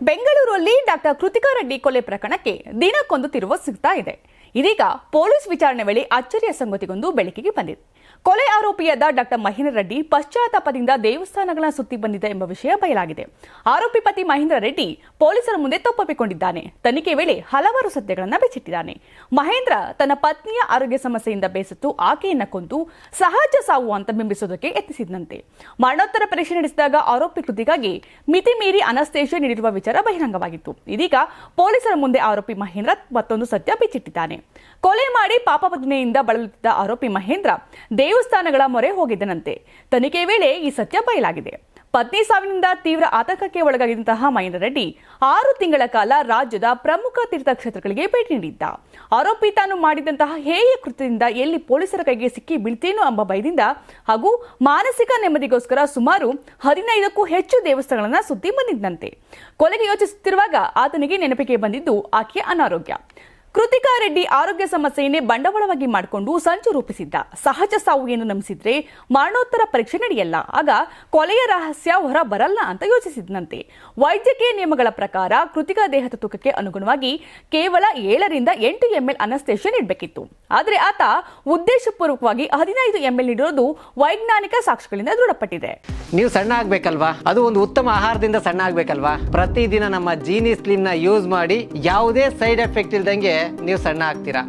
ಬೆಂಗಳೂರಲ್ಲಿ ಡಾಕ್ಟರ್ ಕೃತಿಕಾ ರೆಡ್ಡಿ ಕೊಲೆ ಪ್ರಕರಣಕ್ಕೆ ದಿನಕ್ಕೊಂದು ತಿರುವು ಸಿಗ್ತಾ ಇದೆ. ಇದೀಗ ಪೊಲೀಸ್ ವಿಚಾರಣೆ ವೇಳೆ ಅಚ್ಚರಿಯ ಸಂಗತಿಗೊಂದು ಬೆಳಕಿಗೆ ಬಂದಿದೆ. ಕೊಲೆ ಆರೋಪಿಯಾದ ಡಾಕ್ಟರ್ ಮಹೇಂದ್ರ ರೆಡ್ಡಿ ಪಶ್ಚಾತ್ತಾಪದಿಂದ ದೇವಸ್ಥಾನಗಳ ಸುತ್ತಿ ಬಂದಿದೆ ಎಂಬ ವಿಷಯ ಬಯಲಾಗಿದೆ. ಆರೋಪಿ ಪತಿ ಮಹೇಂದ್ರ ರೆಡ್ಡಿ ಪೊಲೀಸರ ಮುಂದೆ ತಪ್ಪೊಪ್ಪಿಕೊಂಡಿದ್ದಾನೆ. ತನಿಖೆ ವೇಳೆ ಹಲವಾರು ಸತ್ಯಗಳನ್ನು ಬೆಚ್ಚಿಟ್ಟಿದ್ದಾನೆ. ಮಹೇಂದ್ರ ತನ್ನ ಪತ್ನಿಯ ಆರೋಗ್ಯ ಸಮಸ್ಯೆಯಿಂದ ಬೇಸತ್ತು ಆಕೆಯನ್ನ ಕೊಂದು ಸಹಜ ಸಾವು ಅಂತ ಬಿಂಬಿಸುವುದಕ್ಕೆ ಯತ್ನಿಸಿದಂತೆ ಮರಣೋತ್ತರ ಪರೀಕ್ಷೆ ನಡೆಸಿದಾಗ ಆರೋಪಿ ಕೃತಿಗಾಗಿ ಮಿತಿ ಮೀರಿ ಅನಸ್ತೇಷ ನೀಡಿರುವ ವಿಚಾರ ಬಹಿರಂಗವಾಗಿತ್ತು. ಇದೀಗ ಪೊಲೀಸರ ಮುಂದೆ ಆರೋಪಿ ಮಹೇಂದ್ರ ಮತ್ತೊಂದು ಸತ್ಯ ಬಿಚ್ಚಿಟ್ಟಿದ್ದಾನೆ. ಕೊಲೆ ಮಾಡಿ ಪಾಪವಜ್ಞೆಯಿಂದ ಬಳಲುತ್ತಿದ್ದ ಆರೋಪಿ ಮಹೇಂದ್ರ ದೇವಸ್ಥಾನಗಳ ಮೊರೆ ಹೋಗಿದ್ದನಂತೆ. ತನಿಖೆ ವೇಳೆ ಈ ಸತ್ಯ ಬಯಲಾಗಿದೆ. ಪತ್ನಿ ಸಾವಿನಿಂದ ತೀವ್ರ ಆತಂಕಕ್ಕೆ ಒಳಗಾಗಿದ್ದಂತಹ ಮಹೇಂದ್ರ ರೆಡ್ಡಿ ಆರು ತಿಂಗಳ ಕಾಲ ರಾಜ್ಯದ ಪ್ರಮುಖ ತೀರ್ಥಕ್ಷೇತ್ರಗಳಿಗೆ ಭೇಟಿ ನೀಡಿದ್ದ. ಆರೋಪಿ ತಾನು ಮಾಡಿದಂತಹ ಹೇಯ ಕೃತ್ಯದಿಂದ ಎಲ್ಲಿ ಪೊಲೀಸರ ಕೈಗೆ ಸಿಕ್ಕಿ ಬೀಳ್ತೇನೋ ಎಂಬ ಭಯದಿಂದ ಹಾಗೂ ಮಾನಸಿಕ ನೆಮ್ಮದಿಗೋಸ್ಕರ ಸುಮಾರು ಹದಿನೈದಕ್ಕೂ ಹೆಚ್ಚು ದೇವಸ್ಥಾನಗಳನ್ನು ಸುತ್ತಿ ಬಂದಿದ್ದಂತೆ. ಕೊಲೆಗೆ ಯೋಚಿಸುತ್ತಿರುವಾಗ ಆತನಿಗೆ ನೆನಪಿಗೆ ಬಂದಿದ್ದು ಆಕೆಯ ಅನಾರೋಗ್ಯ. ಕೃತಿಕಾ ರೆಡ್ಡಿ ಆರೋಗ್ಯ ಸಮಸ್ಯೆಯನ್ನೇ ಬಂಡವಾಳವಾಗಿ ಮಾಡಿಕೊಂಡು ಸಂಚು ರೂಪಿಸಿದ್ದ. ಸಹಜ ಸಾವು ಎಂದು ನಂಬಿಸಿದ್ರೆ ಮರಣೋತ್ತರ ಪರೀಕ್ಷೆ ನಡೆಯಲ್ಲ. ಆಗ ಕೊಲೆಯ ರಹಸ್ಯ ಹೊರ ಬರಲ್ಲ ಅಂತ ಯೋಚಿಸಿದಂತೆ ವೈದ್ಯಕೀಯ ನಿಯಮಗಳ ಪ್ರಕಾರ ಕೃತಿಕಾ ದೇಹದ ತೂಕಕ್ಕೆ ಅನುಗುಣವಾಗಿ ಕೇವಲ ಏಳರಿಂದ ಎಂಟು ಎಂಎಲ್ ಅನಸ್ತೇಷನ್ ನೀಡಬೇಕಿತ್ತು. ಆದರೆ ಆತ ಉದ್ದೇಶಪೂರ್ವಕವಾಗಿ ಹದಿನೈದು ಎಂಎಲ್ ನೀಡಿರೋದು ವೈಜ್ಞಾನಿಕ ಸಾಕ್ಷಿಗಳಿಂದ ದೃಢಪಟ್ಟಿದೆ. ನೀವು ಸಣ್ಣ ಆಗ್ಬೇಕಲ್ವಾ? ಅದು ಒಂದು ಉತ್ತಮ ಆಹಾರದಿಂದ ಸಣ್ಣ ಆಗ್ಬೇಕಲ್ವಾ? ಪ್ರತಿದಿನ ನಮ್ಮ ಜೀನಿ ಸ್ಲಿಮ್ನ ಯೂಸ್ ಮಾಡಿ ಯಾವುದೇ ಸೈಡ್ ಎಫೆಕ್ಟ್ ಇಲ್ದಂಗೆ ನೀವು ಸಣ್ಣ ಆಗ್ತೀರಾ?